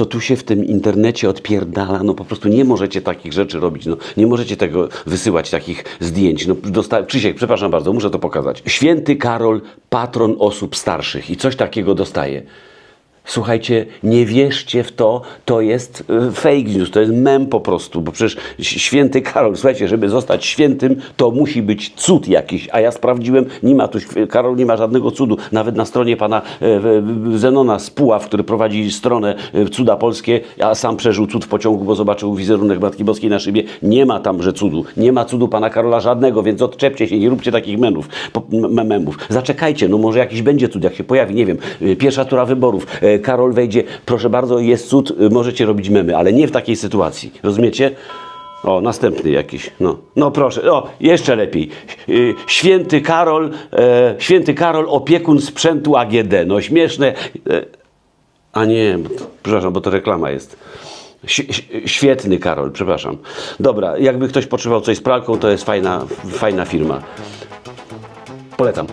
co tu się w tym internecie odpierdala, no po prostu nie możecie takich rzeczy robić, no nie możecie tego wysyłać, takich zdjęć. No, dosta- Krzysiek, przepraszam bardzo, muszę to pokazać. Święty Karol, patron osób starszych i coś takiego dostaje. Słuchajcie, nie wierzcie w to, to jest e, fake news, to jest mem po prostu, bo przecież święty Karol, słuchajcie, żeby zostać świętym, to musi być cud jakiś, a ja sprawdziłem, nie ma tu, Karol nie ma żadnego cudu, nawet na stronie pana e, Zenona z Puław, który prowadzi stronę e, Cuda Polskie, a sam przeżył cud w pociągu, bo zobaczył wizerunek Matki Boskiej na szybie, nie ma tam, że cudu, nie ma cudu pana Karola żadnego, więc odczepcie się, nie róbcie takich memów, memów. Zaczekajcie, no może jakiś będzie cud, jak się pojawi, nie wiem, pierwsza tura wyborów, Karol wejdzie, proszę bardzo, jest cud, y, możecie robić memy, ale nie w takiej sytuacji, rozumiecie? O, następny jakiś, no, no proszę, o, jeszcze lepiej. Y, Święty Karol, e, święty Karol, opiekun sprzętu AGD, no śmieszne, e, a nie, przepraszam, bo to reklama jest. Świetny Karol, przepraszam. Dobra, jakby ktoś potrzebował coś z pralką, to jest fajna, fajna firma. Polecam.